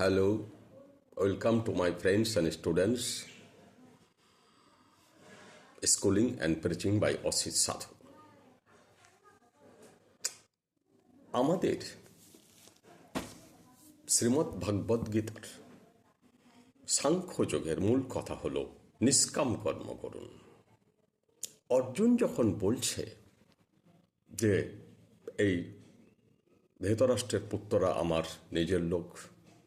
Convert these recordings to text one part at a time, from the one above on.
Hello, welcome to my friends and students. Schooling and preaching by Asit সাধু আমাদের শ্রীমৎ ভাগবত গীতার সাংখ্যযোগের মূল কথা হল নিষ্কাম কর্ম করুন অর্জুন যখন বলছে যে এই ধৃতরাষ্ট্রের পুত্ররা আমার নিজের লোক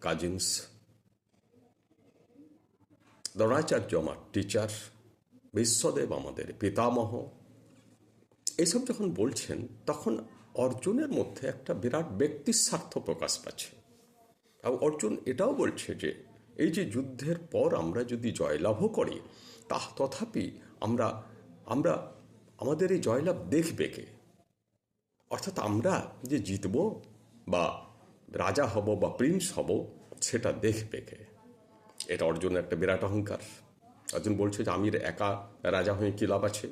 কাজিনস। দ্রোণাচার্য আমার টিচার বিশ্বদেব আমাদের পিতামহ। এইসব যখন বলছেন, তখন অর্জুনের মধ্যে একটা বিরাট ব্যক্তির স্বার্থ প্রকাশ পাচ্ছে। এবং অর্জুন এটাও বলছে যে, এই যে যুদ্ধের পর আমরা যদি জয়লাভও করি, তা তথাপি আমরা আমরা, আমাদের এই জয়লাভ দেখবে কে? অর্থাৎ আমরা যে জিতব বা রাজা হব বা প্রিন্স হব, সেটা দেখবে কে। এটা অর্জুনের একটা বিরাট অহংকার। অর্জুন বলছে যে, আমির একা রাজা হয়ে কী লাভ আছে?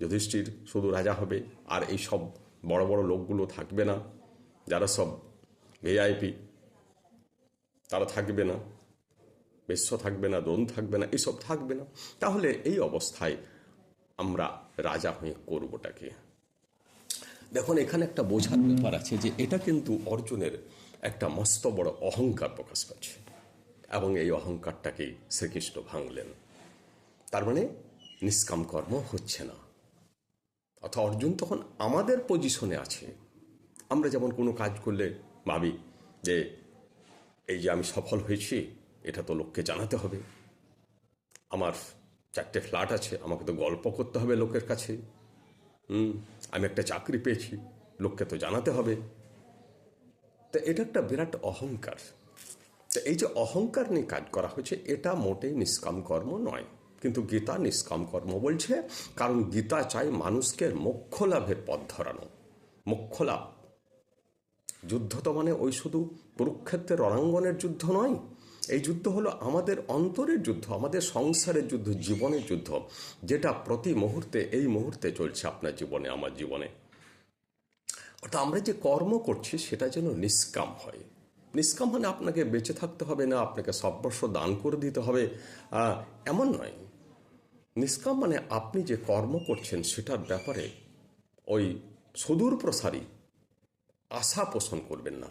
যুধিষ্ঠির শুধু রাজা হবে, আর এই সব বড় বড় লোকগুলো থাকবে না। যারা সব ভিআইপি তারা থাকবে না। বিশ্ব থাকবে না, দ্রোণ থাকবে না, এসব থাকবে না। তাহলে এই অবস্থায় আমরা রাজা হয়ে করবোটাকে দেখুন, এখানে একটা বোঝার ব্যাপার আছে যে, এটা কিন্তু অর্জুনের একটা মস্ত বড় অহংকার প্রকাশ পাচ্ছে। এবং এই অহংকারটাকে শ্রীকৃষ্ণ ভাঙলেন। তার মানে নিষ্কাম কর্ম হচ্ছে না। অর্থাৎ অর্জুন তখন আমাদের পজিশনে আছে। আমরা যেমন কোনো কাজ করলে ভাবি যে, এই যে আমি সফল হয়েছি, এটা তো লোককে জানাতে হবে। আমার চারটে ফ্ল্যাট আছে, আমাকে তো গল্প করতে হবে লোকের কাছে। হুম, আমি একটা চাকরি পেয়েছি, লোককে তো জানাতে হবে। তো এটা একটা বিরাট অহংকার। তো এই যে অহংকার নিয়ে কাজ করা হয়েছে, এটা মোটেই নিষ্কাম কর্ম নয়। কিন্তু গীতা নিষ্কাম কর্ম বলছে, কারণ গীতা চাই মানুষকে মোক্ষ লাভের পথ ধরানো। মোক্ষ লাভ যুদ্ধ তো মানে ওই শুধু কুরুক্ষেত্রের রণাঙ্গনের যুদ্ধ নয়, এই যুদ্ধ হলো আমাদের অন্তরের যুদ্ধ, আমাদের সংসারের যুদ্ধ, জীবনের যুদ্ধ, যেটা প্রতি মুহূর্তে, এই মুহূর্তে চলছে আপনার জীবনে, আমার জীবনে। অর্থাৎ আমরা যে কর্ম করছি, সেটা যেন নিষ্কাম হয়। নিষ্কাম মানে আপনাকে বেঁচে থাকতে হবে না, আপনাকে সর্বস্ব দান করে দিতে হবে। এমন নয়। নিষ্কাম মানে আপনি যে কর্ম করছেন, সেটার ব্যাপারে ওই সুদূর প্রসারী আশা পোষণ করবেন না।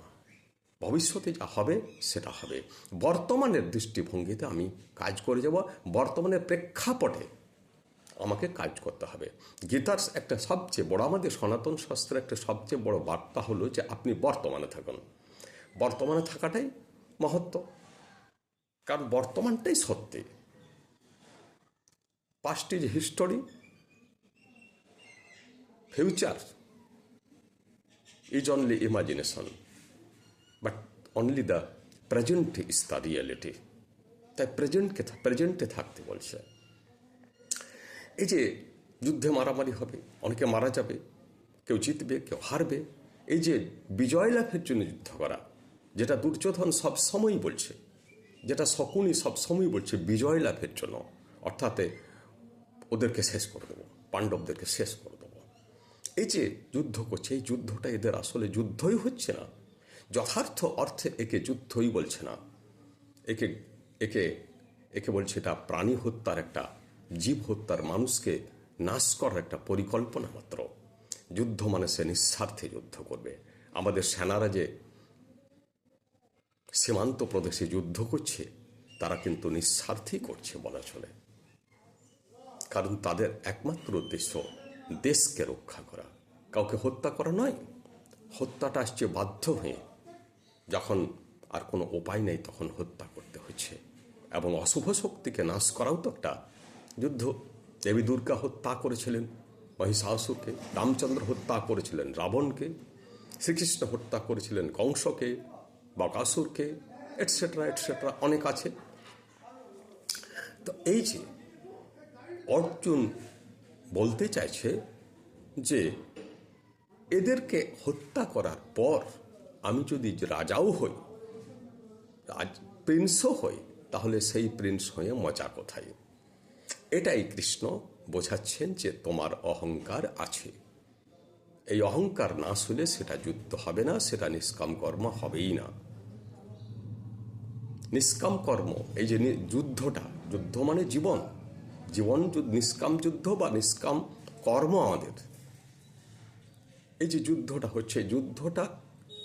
ভবিষ্যতে যা হবে, সেটা হবে। বর্তমানের দৃষ্টিভঙ্গিতে আমি কাজ করে যাব। বর্তমানের প্রেক্ষাপটে আমাকে কাজ করতে হবে। গীতার একটা সবচেয়ে বড়, আমাদের সনাতন শাস্ত্রের একটা সবচেয়ে বড় বার্তা হলো যে আপনি বর্তমানে থাকুন। বর্তমানে থাকাটাই মহত্ব। কারণ বর্তমানটাই সত্যি। Past is history future is only imagination but only the present is the reality তাই প্রেজেন্টকে প্রেজেন্টে থাকতে বলছে। এই যে যুদ্ধে মারামারি হবে, অনেকে মারা যাবে, কেউ জিতবে, কেউ হারবে, এই যে বিজয় লাভের জন্য যুদ্ধ করা, যেটা দুর্যোধন সব সময়ই বলছে, যেটা শকুনি সব সময় বলছে, বিজয় লাভের জন্য, অর্থাৎ ওদেরকে শেষ করে দেবো, পাণ্ডবদেরকে শেষ করে দেবো। এই যে যুদ্ধ করছে, এই যুদ্ধটা এদের আসলে যুদ্ধই হচ্ছে না, যথার্থ অর্থে একে যুদ্ধই বলছে না, একে একে একে বলছে এটা প্রাণী হত্যার একটা জীব হত্যার মানুষকে নাশ করার একটা পরিকল্পনা মাত্র। যুদ্ধ মানে সে নিঃস্বার্থে যুদ্ধ করবে। আমাদের সেনারা যে সীমান্ত প্রদেশে যুদ্ধ করছে, তারা কিন্তু নিঃস্বার্থেই করছে বলা চলে। কারণ তাদের একমাত্র উদ্দেশ্য দেশকে রক্ষা করা। কাউকে হত্যা করা নয়, হত্যাটা আসছে বাধ্য হয়ে। যখন আর কোনো উপায় নেই তখন হত্যা করতে হচ্ছে। এবং অশুভ শক্তিকে নাশ করাও তো একটা যুদ্ধ, দেবী দুর্গা হত্যা করেছিলেন, মহিষাসুরকে, রামচন্দ্র হত্যা করেছিলেন, রাবণকে, শ্রীকৃষ্ণ হত্যা করেছিলেন, কংসকে, বকাসুরকে এটসেট্রা এটসেট্রা অনেক আছে। তো এই যে অর্জুন বলতে চাইছে যে এদেরকে হত্যা করার পর আমি যদি রাজাও হই প্রিন্সও হই, তাহলে সেই প্রিন্স হয়ে মজা কোথায়? এটাই কৃষ্ণ বোঝাচ্ছেন যে তোমার অহংকার আছে। এই অহংকার না শুলে সেটা যুদ্ধ হবে না, সেটা নিষ্কাম কর্ম হবেই না। নিষ্কাম কর্ম, এই যে যুদ্ধটা, যুদ্ধ মানে জীবন। জীবন নিষ্কাম যুদ্ধ বা নিষ্কাম কর্ম আমাদের। এই যে যুদ্ধটা হচ্ছে, যুদ্ধটা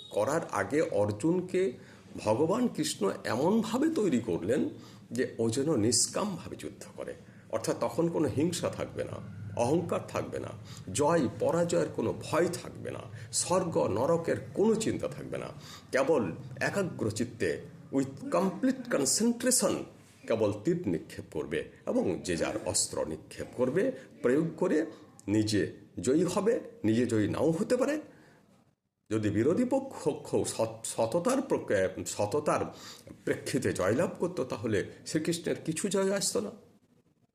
করার আগে অর্জুনকে ভগবান কৃষ্ণ এমনভাবে তৈরি করলেন যে ও যেন নিষ্কামভাবে যুদ্ধ করে। অর্থাৎ তখন কোনো হিংসা থাকবে না, অহংকার থাকবে না, জয়, পরাজয়ের কোনো ভয় থাকবে না, স্বর্গ, নরকের কোনো চিন্তা থাকবে না। কেবল একাগ্র চিত্তে উইথ কমপ্লিট কনসেন্ট্রেশন কেবল তীর নিক্ষেপ করবে এবং যে যার অস্ত্র নিক্ষেপ করবে, প্রয়োগ করে নিজে জয়ী হবে, নিজে জয়ী নাও হতে পারে। যদি বিরোধী পক্ষ সততার সততার প্রেক্ষিতে জয়লাভ করতো, তাহলে শ্রীকৃষ্ণের কিছু জয় আসতো না।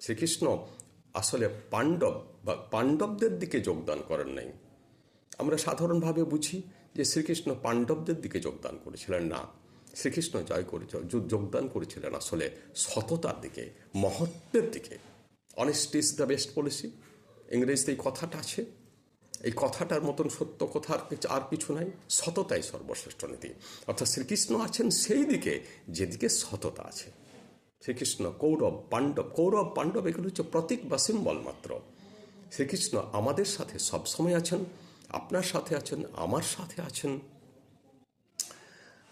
শ্রীকৃষ্ণ আসলে পাণ্ডব বা পাণ্ডবদের দিকে যোগদান করেন নাই। আমরা সাধারণভাবে বুঝি যে শ্রীকৃষ্ণ পাণ্ডবদের দিকে যোগদান করেছিলেন না। শ্রীকৃষ্ণ জয় করে যোগদান করেছিলেন আসলে সততার দিকে, মহত্বের দিকে। Honest is the best policy ইংরেজিতে এই কথাটা আছে। এই কথাটার মতন সত্য কথা আর কিছু- আর কিছু নাই। সততাই সর্বশ্রেষ্ঠ নীতি। অর্থাৎ শ্রীকৃষ্ণ আছেন সেই দিকে, যেদিকে সততা আছে। শ্রীকৃষ্ণ কৌরব, পাণ্ডব। কৌরব, পাণ্ডব এগুলো হচ্ছে প্রতীক বা সিম্বল মাত্র। শ্রীকৃষ্ণ আমাদের সাথে সবসময় আছেন, আপনার সাথে আছেন, আমার সাথে আছেন।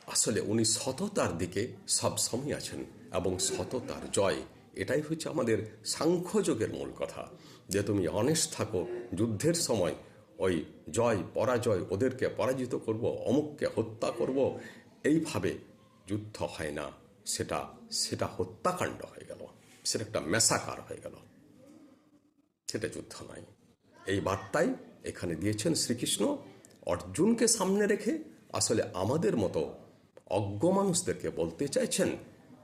আসলে উনি সততার দিকে সবসময় আছেন এবং সততার জয়, এটাই হচ্ছে আমাদের সাংখ্যযোগের মূল কথা। যে তুমি অনেস্ট থাকো, যুদ্ধের সময় ওই জয়, পরাজয় ওদেরকে পরাজিত করব, অমুককে হত্যা করব, এইভাবে যুদ্ধ হয় না, সেটা সেটা হত্যাকাণ্ড হয়ে গেল। সেটা একটা মেসাকার হয়ে গেল। সেটা যুদ্ধ নয়। এই বার্তাই এখানে দিয়েছেন শ্রীকৃষ্ণ। অর্জুনকে সামনে রেখে আসলে আমাদের মতো অজ্ঞ মানুষদেরকে বলতে চাইছেন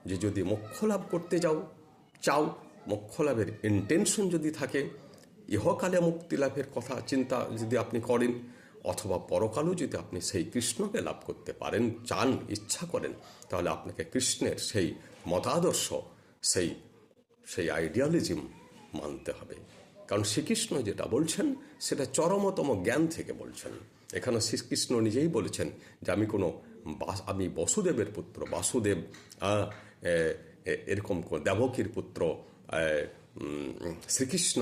যে, যদি মোক্ষ লাভ করতে যাও, চাও মোক্ষ লাভের ইন্টেনশন যদি থাকে, ইহকালে মুক্তি লাভের কথা চিন্তা যদি আপনি করেন অথবা পরকালেও যদি আপনি সেই কৃষ্ণকে লাভ করতে পারেন, চান, ইচ্ছা করেন, তাহলে আপনাকে কৃষ্ণের সেই মতাদর্শ, সেই সেই আইডিয়ালিজম মানতে হবে। কারণ শ্রীকৃষ্ণ যেটা বলছেন, সেটা চরমতম জ্ঞান থেকে বলছেন। এখানে শ্রীকৃষ্ণ নিজেই বলেছেন যে, আমি কোনো আমি বসুদেবের পুত্র, বাসুদেব এরকম দেবকীর পুত্র শ্রীকৃষ্ণ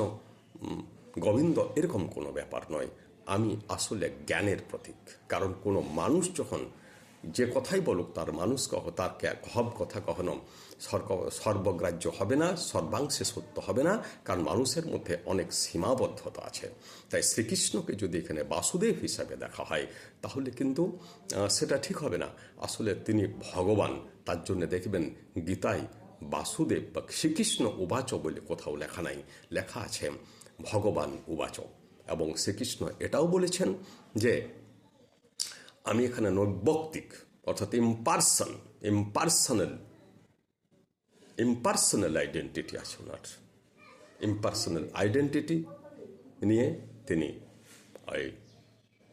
গোবিন্দ, এরকম কোনো ব্যাপার নয়। আমি আসলে জ্ঞানের প্রতীক। কারণ কোনো মানুষ যখন যে কথাই বলুক, তার মানুষ কহ, তার হব কথা কখনো সর্ব- সর্বগ্রাহ্য হবে না, সর্বাংশে সত্য হবে না, কারণ মানুষের মধ্যে অনেক সীমাবদ্ধতা আছে। তাই শ্রীকৃষ্ণকে যদি এখানে বাসুদেব হিসাবে দেখা হয়, তাহলে কিন্তু সেটা ঠিক হবে না। আসলে তিনি ভগবান, তার জন্য দেখবেন গীতায় বাসুদেব বা শ্রীকৃষ্ণ উবাচ বলে কোথাও লেখা নাই। লেখা আছে, ভগবান উবাচ এবং শ্রীকৃষ্ণ এটাও বলেছেন যে আমি এখানে নৈবক্তিক অর্থাৎ ইম্পার্সন ইম্পার্সনাল ইম্পার্সনাল আইডেন্টিটি আছে ওনার। ইম্পার্সনাল আইডেন্টিটি নিয়ে তিনি এই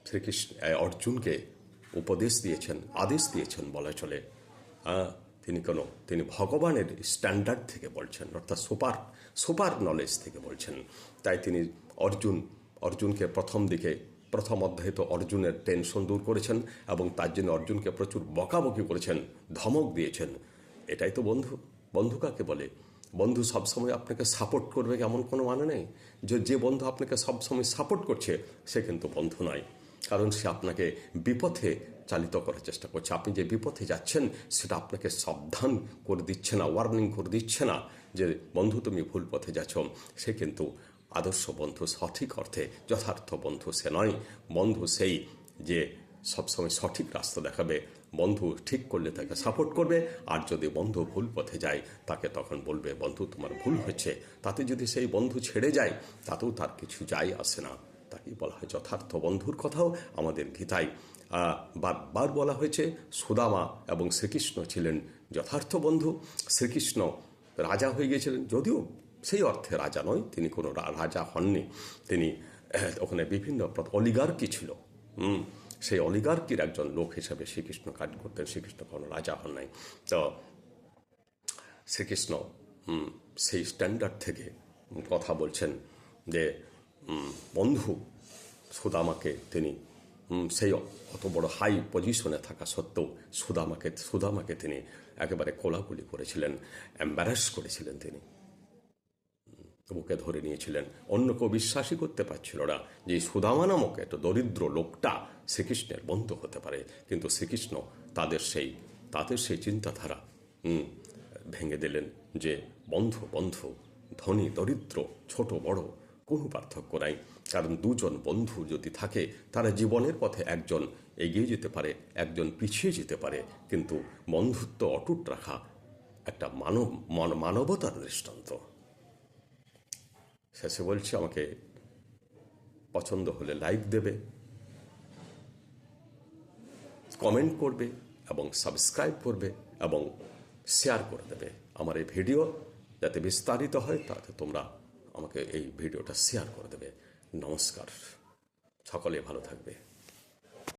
শ্রীকৃষ্ণ অর্জুনকে উপদেশ দিয়েছেন আদেশ দিয়েছেন বলা চলে। আহ, তিনি কোনো তিনি ভগবানের স্ট্যান্ডার্ড থেকে বলছেন অর্থাৎ সুপার সুপার নলেজ থেকে বলছেন। তাই তিনি অর্জুন অর্জুনকে প্রথম দিকে প্রথম অধ্যায়িত অর্জুনের টেনশন দূর করেছেন এবং তার জন্য অর্জুনকে প্রচুর বকাবকি করেছেন, ধমক দিয়েছেন। এটাই তো বন্ধু। বন্ধু কাকে বলে? বন্ধু সবসময় আপনাকে সাপোর্ট করবে এমন কোনো মানে নেই। যে যে বন্ধু আপনাকে সবসময় সাপোর্ট করছে, সে কিন্তু বন্ধু নয়। কারণ সে আপনাকে বিপথে চালিত করার চেষ্টা করছে। আপনি যে বিপথে যাচ্ছেন, সেটা আপনাকে সাবধান করে দিচ্ছে না ওয়ার্নিং করে দিচ্ছে না যে, বন্ধু তুমি ভুল পথে যাচ্ছ। সে কিন্তু আদর্শ বন্ধু সঠিক অর্থে, যথার্থ বন্ধু সে নয়। বন্ধু সেই যে সবসময় সঠিক রাস্তা দেখাবে, বন্ধু ঠিক করলে তাকে সাপোর্ট করবে, আর যদি বন্ধু ভুল পথে যায়, তাকে তখন বলবে, বন্ধু, তোমার ভুল হচ্ছে তাতে যদি সেই বন্ধু ছেড়ে যায়, তাতেও তার কিছু যায় আসে না। তাকে বলা হয় যথার্থ বন্ধুর কথাও আমাদের গীতায় বারবার বলা হয়েছে, সুদামা এবং শ্রীকৃষ্ণ ছিলেন যথার্থ বন্ধু। শ্রীকৃষ্ণ রাজা হয়ে গিয়েছিলেন, যদিও সেই অর্থে রাজা নয়, তিনি কোনো রাজা হননি। তিনি ওখানে বিভিন্ন অলিগার্কি ছিল। সেই অলিগার্কির একজন লোক হিসেবে শ্রীকৃষ্ণ কাজ করতেন। শ্রীকৃষ্ণ কোনো রাজা হন নাই। তো, শ্রীকৃষ্ণ সেই স্ট্যান্ডার্ড থেকে কথা বলছেন যে বন্ধু, সুদামাকে তিনি সেই অত বড় হাই পজিশনে থাকা সত্ত্বেও সুদামাকে সুদামাকে তিনি একেবারে কোলাকুলি করেছিলেন অ্যাম্বারাস করেছিলেন তিনি। বুকে ধরে নিয়েছিলেন। অন্য কেউ বিশ্বাসই করতে পারছিল না যে সুদামা নামক এত দরিদ্র লোকটা শ্রীকৃষ্ণের বন্ধু হতে পারে। কিন্তু শ্রীকৃষ্ণ তাদের সেই তাদের সেই চিন্তাধারা ভেঙে দিলেন যে বন্ধু বন্ধু, ধনী, দরিদ্র, ছোট, বড়, কোনো পার্থক্য নাই। কারণ দুজন বন্ধু যদি থাকে, তারা জীবনের পথে একজন এগিয়ে যেতে পারে, একজন পিছিয়ে যেতে পারে। কিন্তু বন্ধুত্ব অটুট রাখা একটা মানব, মন- মানবতার দৃষ্টান্ত। শেষে বলছি, আমাকে পছন্দ হলে লাইক দেবে কমেন্ট করবে এবং সাবস্ক্রাইব করবে এবং শেয়ার করে দেবে আমার এই ভিডিও যাতে বিস্তারিত হয়, তাতে তোমরা আমাকে এই ভিডিওটা শেয়ার করে দেবে। নমস্কার। সকলে ভালো থাকবে।